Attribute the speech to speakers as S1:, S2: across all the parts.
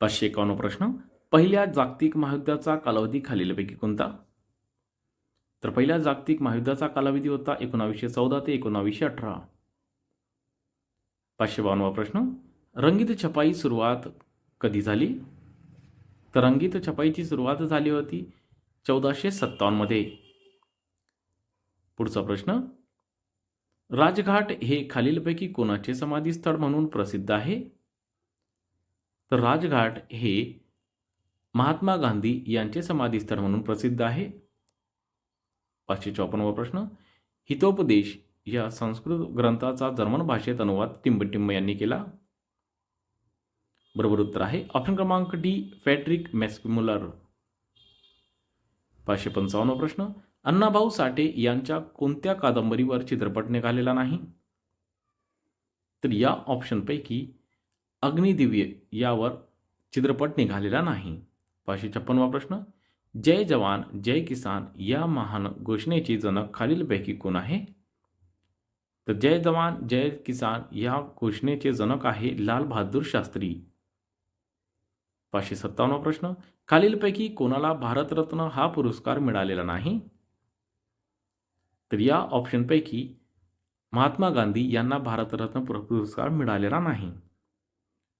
S1: पाचशे एकावन्न प्रश्न. पहिल्या जागतिक महायुद्धाचा कालावधी खालीलपैकी कोणता? तर पहिल्या जागतिक महायुद्धाचा कालावधी होता एकोणावीसशे चौदा ते एकोणावीसशे अठरा. पाचशे बावन्नवा प्रश्न. रंगीत छपाई सुरुवात कधी झाली? तर रंगीत छपाईची सुरुवात झाली होती चौदाशे सत्तावन्नमध्ये पुढचा प्रश्न. राजघाट हे खालीलपैकी कोणाचे समाधीस्थळ म्हणून प्रसिद्ध आहे? तर राजघाट हे महात्मा गांधी यांचे समाधीस्थळ म्हणून प्रसिद्ध आहे. पाचशे चौपन्नवा प्रश्न. हितोपदेश या संस्कृत ग्रंथाचा जर्मन भाषेत अनुवाद टिंबटिंब यांनी केला. बरोबर उत्तर आहे. ऑप्शन क्रमांक डी फॅट्रिक मॅस्क्युमुलर पाचशे पंचावन्न प्रश्न. अण्णाभाऊ साठे यांच्या कोणत्या कादंबरीवर चित्रपट निघालेला नाही? तर या ऑप्शनपैकी अग्निदिव्य यावर चित्रपट निघालेला नाही. पाचशे छप्पनवा प्रश्न. जय जवान, जय किसान या महान घोषणेचे जनक खालीलपैकी कोण आहे? तर जय जवान, जय किसान या घोषणेचे जनक आहे लाल बहादूर शास्त्री. पाचशे सत्तावन्न प्रश्न. खालीलपैकी कोणाला भारतरत्न हा पुरस्कार मिळालेला नाही? तर या ऑप्शनपैकी महात्मा गांधी यांना भारतरत्न पुरस्कार मिळालेला नाही.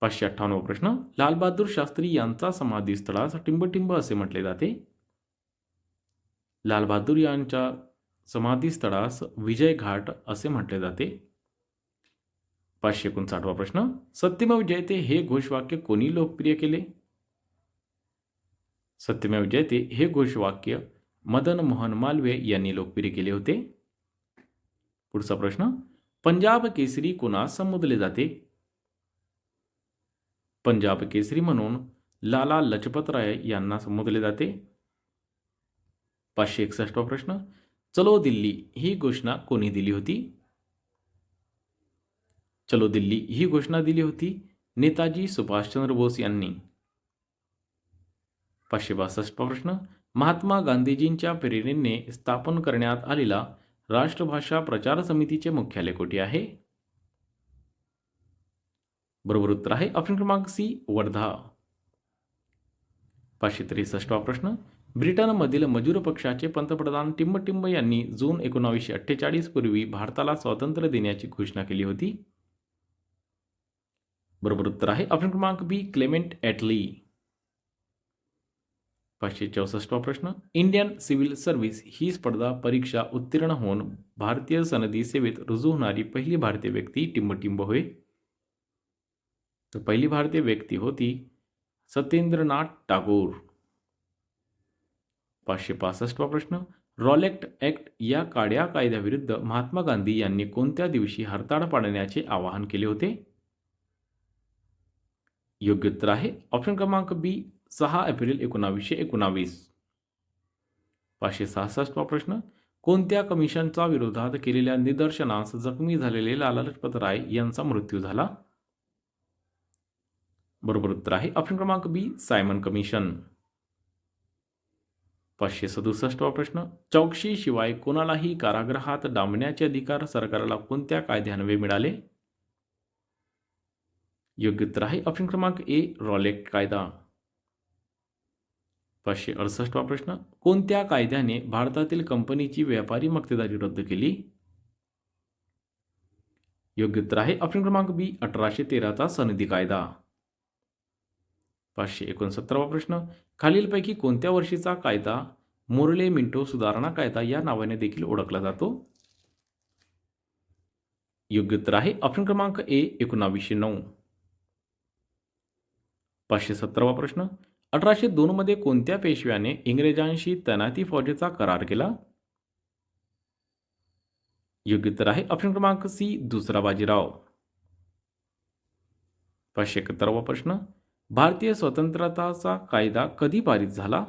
S1: पाचशे अठ्ठावन्न प्रश्न. लालबहादूर शास्त्री यांचा समाधीस्थळास टिंबटिंब असे म्हटले जाते. लालबहादूर यांच्या समाधीस्थळास विजय घाट असे म्हटले जाते. पाचशे एकोणसाठवा प्रश्न. सत्यमेव जयते हे घोषवाक्य कोणी लोकप्रिय केले? सत्यमेव जयते हे घोषवाक्य मदन मोहन मालवे यांनी लोकप्रिय केले होते. पुढचा प्रश्न. पंजाब केसरी कोणास संबोधले जाते? पंजाब केसरी म्हणून लाला लजपतराय यांना संबोधले जाते. पाचशे एकसष्टवा प्रश्न. चलो दिल्ली ही घोषणा कोणी दिली होती? चलो दिल्ली ही घोषणा दिली होती नेताजी सुभाषचंद्र बोस यांनी. पाचशे बासष्टवा प्रश्न. महात्मा गांधीजींच्या प्रेरणेने स्थापन करण्यात आलेला राष्ट्रभाषा प्रचार समितीचे मुख्यालय कोठे आहे? बरोबर उत्तर आहे. ऑप्शन क्रमांक सी वर्धा. पाचशे त्रेसष्टवा प्रश्न. ब्रिटनमधील मजूर पक्षाचे पंतप्रधान टिंबटिंब यांनी जून एकोणावीसशे अठ्ठेचाळीस पूर्वी भारताला स्वातंत्र्य देण्याची घोषणा केली होती. बरोबर उत्तर आहे. ऑप्शन क्रमांक बी क्लेमेंट ॲटली पाचशे चौसष्टवा प्रश्न. इंडियन सिव्हिल सर्व्हिस ही स्पर्धा परीक्षा उत्तीर्ण होऊन भारतीय सनदी सेवेत रुजू होणारी पहिली भारतीय व्यक्ती टिंबटिंब होय. तर पहिली भारतीय व्यक्ती होती सत्येंद्रनाथ टागोर। पाचशे पासष्टवा प्रश्न रॉलेक्ट ॲक्ट या काड्या कायद्याविरुद्ध महात्मा गांधी यांनी कोणत्या दिवशी हरताळ पाडण्याचे आवाहन केले होते? योग्य उत्तर आहे ऑप्शन क्रमांक बी सहा एप्रिल एकोणावीसशे एकोणावीस. पाचशे सहासष्टवा प्रश्न कोणत्या कमिशनच्या विरोधात केलेल्या निदर्शनास जखमी झालेले लाला लजपत राय यांचा मृत्यू झाला? बरोबर उत्तर आहे. ऑप्शन क्रमांक बी सायमन कमिशन पाचशे सदुसष्टवा प्रश्न. चौकशी शिवाय कोणालाही कारागृहात डांबण्याचे अधिकार सरकारला कोणत्या कायद्यान्वये मिळाले? योग्य उत्तर आहे. ऑप्शन क्रमांक ए रॉलेक कायदा. पाचशे अडसष्टवा प्रश्न. कोणत्या कायद्याने भारतातील कंपनीची व्यापारी मक्तेदारी रद्द केली? योग्य उत्तर आहे. ऑप्शन क्रमांक बी अठराशे तेराचा सनदी कायदा. पाचशे एकोणसत्तरावा प्रश्न. खालीलपैकी कोणत्या वर्षीचा कायदा मोरले मिंटो सुधारणा कायदा या नावाने देखील ओळखला जातो? योग्य उत्तर आहे ऑप्शन क्रमांक ए एकोणावीसशे नऊ. पाचशे सतरावा प्रश्न. अठराशे दोनमध्ये कोणत्या पेशव्याने इंग्रजांशी तैनाती फौजेचा करार केला? योग्य उत्तर आहे ऑप्शन क्रमांक सी दुसरा बाजीराव. पाचशे एकाहत्तरावा प्रश्न. भारतीय स्वतंत्रताचा कायदा कधी पारित झाला?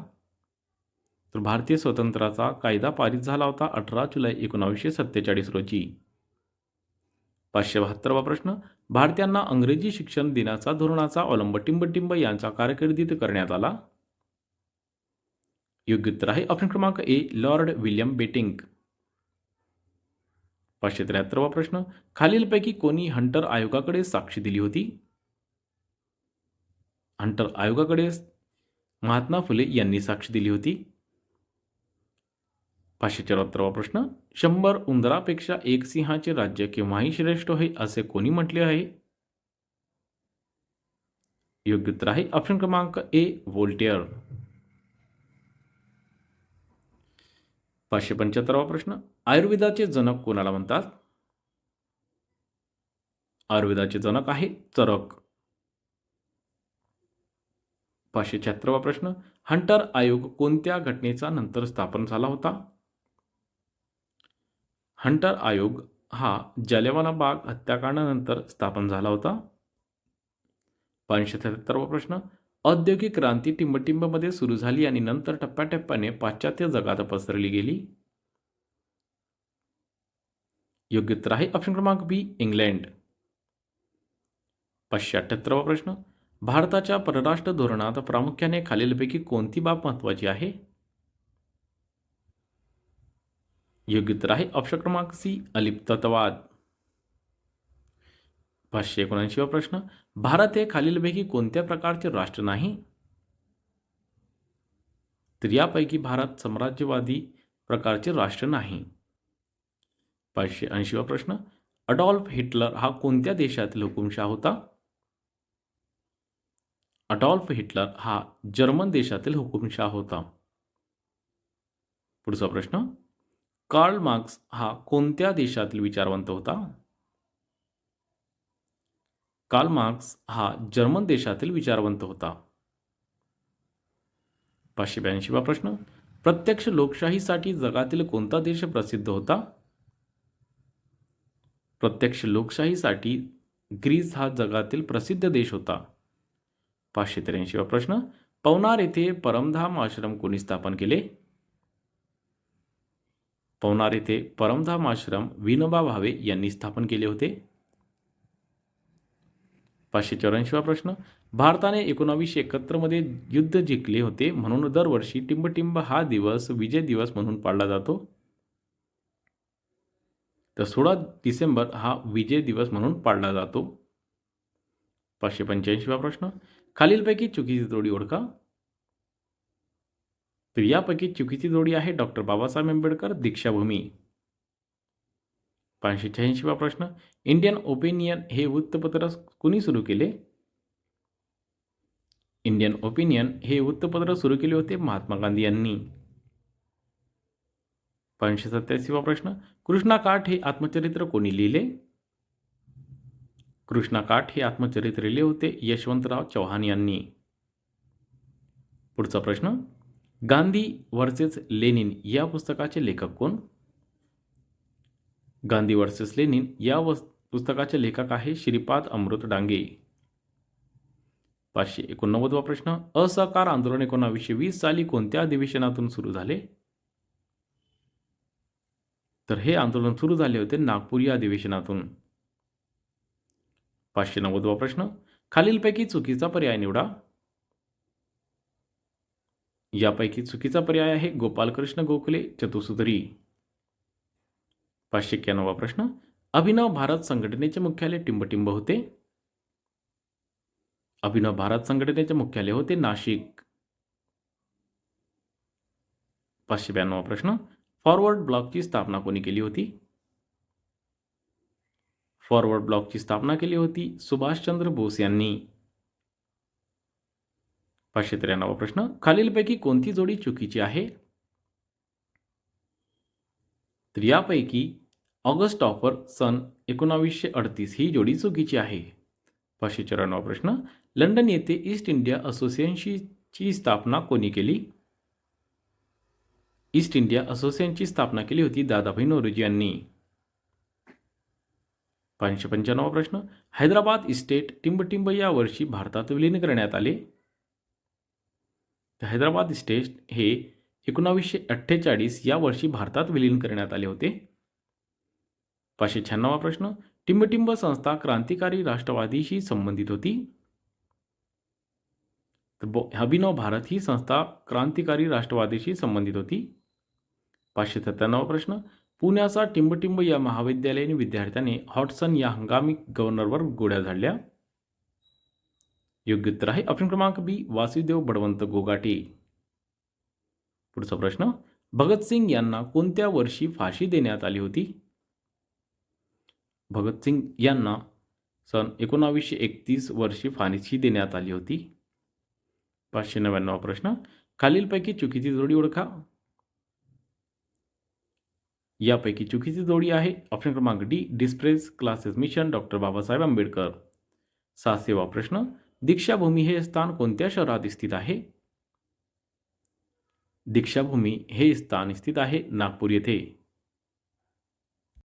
S1: तर भारतीय स्वतंत्राचा कायदा पारित झाला होता अठरा जुलै एकोणावीसशे सत्तेचाळीस रोजी. पाचशे बहात्तरवा प्रश्न. भारतीयांना अंग्रेजी शिक्षण देण्याचा धोरणाचा अवलंब टिंबटिंब यांच्या कारकिर्दीत करण्यात आला? योग्य उत्तर आहे ऑप्शन क्रमांक ए लॉर्ड विल्यम बेटिंग पाचशे त्र्याहत्तरवा प्रश्न. खालीलपैकी कोणी हंटर आयोगाकडे साक्षी दिली होती? हंटर आयोगाकडे महात्मा फुले यांनी साक्ष दिली होती. पाचशे चौऱ्याहत्तरवा प्रश्न शंभर उंदरापेक्षा एक सिंहाचे राज्य केव्हाही श्रेष्ठ आहे असे कोणी म्हटले आहे? योग्य उत्तर आहे ऑप्शन क्रमांक ए वोल्टेअर पाचशे पंच्याहत्तरावा प्रश्न आयुर्वेदाचे जनक कोणाला म्हणतात? आयुर्वेदाचे जनक आहे चरक. पाचशे शहात्तरवा प्रश्न. हंटर आयोग कोणत्या घटनेचा नंतर स्थापन झाला होता? हंटर आयोग हा जालियानवाला बाग हत्याकांडानंतर स्थापन झाला होता. पाचशे त्र्याहत्तरवा प्रश्न. औद्योगिक क्रांती टिंबटिंबमध्ये सुरू झाली आणि नंतर टप्प्याटप्प्याने पाश्चात्य जगात पसरली गेली. योग्य उत्तर आहे ऑप्शन क्रमांक बी इंग्लंड पाचशे अठ्ठ्याहत्तरावा प्रश्न. भारताच्या परराष्ट्र धोरणात प्रामुख्याने खालीलपैकी कोणती बाब महत्वाची आहे? योग्य तर आहे ऑप्शन क्रमांक सी अलिप्ततवाद. पाचशे एकोणऐंशीवा प्रश्न. भारत हे खालीलपैकी कोणत्या प्रकारचे राष्ट्र नाही? तर यापैकी भारत साम्राज्यवादी प्रकारचे राष्ट्र नाही. पाचशे ऐंशीवा प्रश्न. अडॉल्फ हिटलर हा कोणत्या देशातील हुकुमशाह होता? अडॉल्फ हिटलर हा जर्मन देशातील हुकुमशाह होता. पुढचा प्रश्न. कार्ल मार्क्स हा कोणत्या देशातील विचारवंत होता? कार्ल मार्क्स हा जर्मन देशातील विचारवंत होता. पाचशे ब्याऐंशीवा प्रश्न. प्रत्यक्ष लोकशाहीसाठी जगातील कोणता देश प्रसिद्ध होता? प्रत्यक्ष लोकशाहीसाठी ग्रीस हा जगातील प्रसिद्ध देश होता. पाचशे त्र्याऐंशीवा प्रश्न. पवनार येथे परमधाम आश्रम कोणी स्थापन केले? पवनार येथे परमधाम आश्रम विनोबा भावे यांनी स्थापन केले होते. पाचशे चौऱ्याऐंशीवा प्रश्न. भारताने एकोणावीसशे एकाहत्तरमध्ये युद्ध जिंकले होते म्हणून दरवर्षी टिंबटिंब हा दिवस विजय दिवस म्हणून पाळला जातो. तर सोळा डिसेंबर हा विजय दिवस म्हणून पाळला जातो. पाचशे पंच्याऐंशीवा प्रश्न. खालीलपैकी चुकीची जोडी ओळखा. तर यापैकी चुकीची जोडी आहे डॉक्टर बाबासाहेब आंबेडकर दीक्षाभूमी. पाचशे शहाऐंशीवा प्रश्न. इंडियन ओपिनियन हे वृत्तपत्र कुणी सुरू केले? इंडियन ओपिनियन हे वृत्तपत्र सुरू केले होते महात्मा गांधी यांनी. पाचशे सत्याऐंशीवा प्रश्न. कृष्णा काठ हे आत्मचरित्र कोणी लिहिले? कृष्णा काठ हे आत्मचरित्र लिहिले होते यशवंतराव चव्हाण यांनी. पुढचा प्रश्न गांधी वर्सेस लेनिन या पुस्तकाचे लेखक कोण? गांधी वर्सेस लेनिन या वस पुस्तकाचे लेखक आहे श्रीपाद अमृत डांगे. पाचशे एकोणनव्वदवा प्रश्न असहकार आंदोलन एकोणावीसशे वीस साली कोणत्या अधिवेशनातून सुरू झाले? तर हे आंदोलन सुरू झाले होते नागपूर या अधिवेशनातून. पाचशे नव्वदवा प्रश्न. खालीलपैकी चुकीचा पर्याय निवडा. यापैकी चुकीचा पर्याय आहे गोपालकृष्ण गोखले चतुसुधरी. पाचशे एक्क्याण्णवा प्रश्न. अभिनव भारत संघटनेचे मुख्यालय टिंबटिंब होते. अभिनव भारत संघटनेचे मुख्यालय होते नाशिक. पाचशे ब्याण्णवा प्रश्न. फॉरवर्ड ब्लॉकची स्थापना कोणी केली होती? फॉरवर्ड ब्लॉकची स्थापना केली होती सुभाषचंद्र बोस यांनी। पाचशे त्र्याण्णवा प्रश्न, खालीलपैकी कोणती जोडी चुकीची आहे? तर यापैकी ऑगस्ट ऑफ़र सन एकोणावीसशे अडतीस ही जोडी चुकीची आहे. पाचशे चौऱ्याण्णव प्रश्न, लंडन येथे ईस्ट इंडिया असोसिएशनची स्थापना कोणी केली? ईस्ट इंडिया असोसिएशनची स्थापना केली होती दादाभाई नोरोजी यांनी. पाचशे पंच्याण्णव प्रश्न. हैदराबाद इस्टेट टिंबटिंब या वर्षी भारतात विलीन करण्यात आले. हैदराबाद इस्टेट हे एकोणावीसशे अठ्ठेचाळीस या वर्षी भारतात विलीन करण्यात आले होते. पाचशे शहाण्णवा प्रश्न. टिंबटिंब संस्था क्रांतिकारी राष्ट्रवादीशी संबंधित होती. तर अभिनव भारत ही संस्था क्रांतिकारी राष्ट्रवादीशी संबंधित होती. पाचशे सत्त्याण्णव प्रश्न. पुण्याचा टिंबटिंब या महाविद्यालयीन विद्यार्थ्याने हॉटसन या हंगामी गव्हर्नरवर गोळ्या झाडल्या. योग्य उत्तर आहे ऑप्शन क्रमांक बी वासुदेव बडवंत गोगाटे. पुढचा प्रश्न भगतसिंग यांना कोणत्या वर्षी फाशी देण्यात आली होती? भगतसिंग यांना सन एकोणावीसशे एकतीस वर्षी फाशी देण्यात आली होती. पाचशे नव्याण्णव प्रश्न खालीलपैकी चुकीची जोडी ओळखा. यापैकी चुकीची जोडी आहे. ऑप्शन क्रमांक D depressed classes mission doctor Babasaheb Ambedkar. सहाशेवा प्रश्न दीक्षाभूमी हे स्थान कोणत्या शहरात स्थित आहे? दीक्षाभूमी हे स्थान स्थित आहे नागपूर येथे.